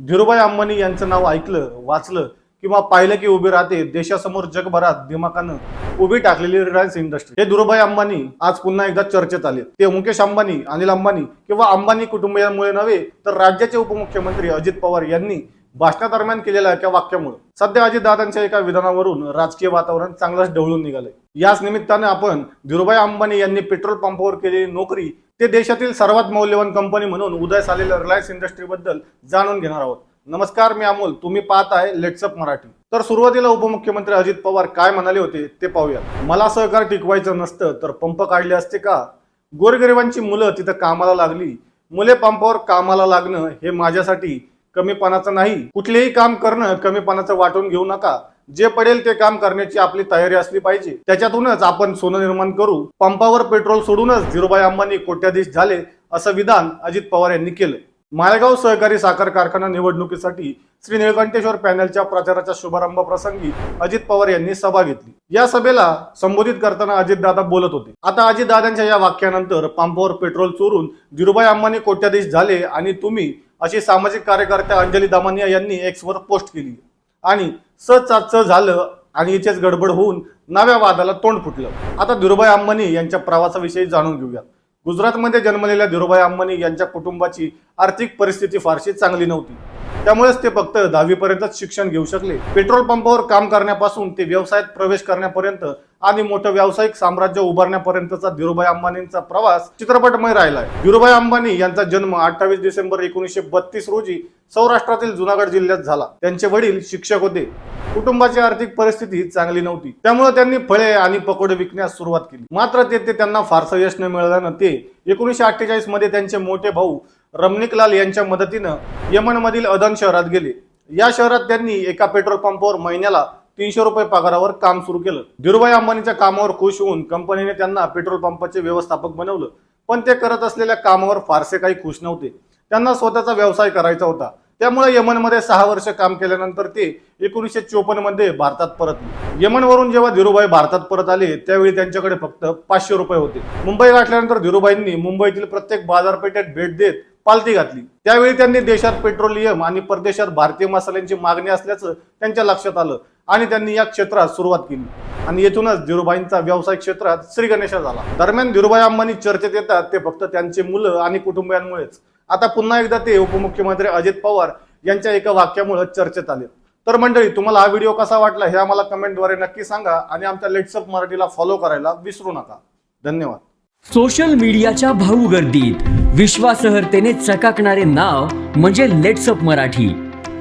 धीरूभाई अंबानी यांचं नाव ऐकलं वाचलं किंवा पाहिलं की उभी राहते देशासमोर जगभरात दिमाकानं उभी टाकलेली रिलायन्स इंडस्ट्री हे धीरूभाई अंबानी आज पुन्हा एकदा चर्चेत आले ते मुकेश अंबानी अनिल अंबानी किंवा अंबानी कुटुंबियांमुळे नव्हे तर राज्याचे उपमुख्यमंत्री अजित पवार यांनी भाषणादरम्यान केलेल्या एका वाक्यामुळे. सध्या अजितदादांच्या एका विधानावरून राजकीय वातावरण चांगलंच ढवळून निघालंय. याच निमित्ताने आपण धीरूभाई अंबानी यांनी पेट्रोल पंपावर केलेली नोकरी ते देशातील सर्वात मौल्यवान कंपनी म्हणून उदयास आलेल्या रिलायन्स इंडस्ट्रीबद्दल जाणून घेणार आहोत. नमस्कार मी अमोल. तुम्ही पाहत आहे लेट्सअप मराठी. तर सुरुवातीला उपमुख्यमंत्री अजित पवार काय म्हणाले होते ते पाहूया मला सहकार टिकवायचं नसतं तर पंप काढले असते का? गोरगरिबांची मुलं तिथं कामाला लागली. मुले पंपावर कामाला लागणं हे माझ्यासाठी कमीपणाचं नाही. कुठलेही काम करणं कमीपणाचं वाटून घेऊ नका. जे पडेल ते काम करण्याची आपली तयारी असली पाहिजे. त्याच्यातूनच आपण सोनं निर्माण करू. पंपावर पेट्रोल सोडूनच धीरूभाई अंबानी कोट्याधीश झाले असं विधान अजित पवार यांनी केलं माळेगाव सहकारी साखर कारखाना निवडणुकीसाठी श्री निळकंठेश्वर पॅनलच्या प्रचाराच्या शुभारंभ प्रसंगी अजित पवार यांनी सभा घेतली. या सभेला संबोधित करताना अजितदादा बोलत होते. आता अजितदादांच्या या वाक्यानंतर पंपावर पेट्रोल चोरून धीरूभाई अंबानी कोट्याधीश झाले आणि तुम्ही अशी सामाजिक कार्यकर्त्या अंजली दामानिया यांनी एक्सवर पोस्ट केली. आणि सच झालं आणि याच्याच गडबड होऊन नव्या वादाला तोंड फुटलं. आता धीरुभाई अंबानी यांच्या प्रवासाविषयी जाणून घेऊया गुजरातमध्ये जन्मलेल्या धीरुभाई अंबानी यांच्या कुटुंबाची आर्थिक परिस्थिती फारशी चांगली नव्हती. त्यामुळेच ते फक्त दहावीपर्यंतच शिक्षण घेऊ शकले. पेट्रोल पंपावर काम करण्यापासून ते व्यवसायात प्रवेश करण्यापर्यंत आणि मोठं व्यावसायिक साम्राज्य उभारण्यापर्यंतचा धीरूभाई अंबानींचा प्रवास चित्रपटमय राहिलाय. धीरूभाई अंबानी यांचा जन्म अठ्ठावीस डिसेंबर एकोणीसशे बत्तीस रोजी सौराष्ट्रातील जुनागड जिल्ह्यात झाला. त्यांचे वडील शिक्षक होते. कुटुंबाची आर्थिक परिस्थिती चांगली नव्हती. त्यामुळे त्यांनी फळे आणि पकोडे विकण्यास सुरुवात केली. मात्र तेथे त्यांना फारसं यश न मिळाल्यानं ते एकोणीसशे अठ्ठेचाळीसमध्ये त्यांचे मोठे भाऊ रमणिकलाल यांच्या मदतीनं यमनमधील अदन शहरात गेले. या शहरात त्यांनी एका पेट्रोल पंपावर महिन्याला तीनशे रुपये पगारावर काम सुरू केलं. धीरूभाई अंबानीच्या कामावर खुश होऊन कंपनीने त्यांना पेट्रोल पंपाचे व्यवस्थापक बनवलं. पण ते करत असलेल्या कामावर फारसे काही खुश नव्हते. त्यांना स्वतःचा व्यवसाय करायचा होता. त्यामुळे यमनमध्ये सहा वर्ष काम केल्यानंतर ते एकोणीसशे चोपन्नमध्ये भारतात परतले यमनवरून जेव्हा धीरूभाई भारतात परत आले त्यावेळी त्यांच्याकडे फक्त पाचशे रुपये होते. मुंबई गाठल्यानंतर धीरूभाईंनी मुंबईतील प्रत्येक बाजारपेठेत भेट देत पालती घातली. त्यावेळी त्यांनी देशात पेट्रोलियम आणि परदेशात भारतीय मसाल्यांची मागणी असल्याचं त्यांच्या लक्षात आलं. आणि त्यांनी या क्षेत्रात सुरुवात केली. आणि येथूनच धीरूभाईंचा व्यवसाय क्षेत्रात श्री गणेशा झाला. दरम्यान धीरूभाई अंबानी चर्चेत येतात ते फक्त त्यांचे मुलं आणि कुटुंबियांमुळेच. आता पुन्हा एकदा ते उपमुख्यमंत्री अजित पवार यांच्या एका वाक्यामुळे चर्चेत आले. तर मंडळी तुम्हाला हा व्हिडिओ कसा वाटला हे आम्हाला कमेंटद्वारे नक्की सांगा आणि आमच्या लेट्सअप मराठीला फॉलो करायला विसरू नका. धन्यवाद. सोशल मीडियाच्या भाऊ गर्दीत विश्वासार्हतेने चकाकणारे नाव म्हणजे लेट्सअप मराठी.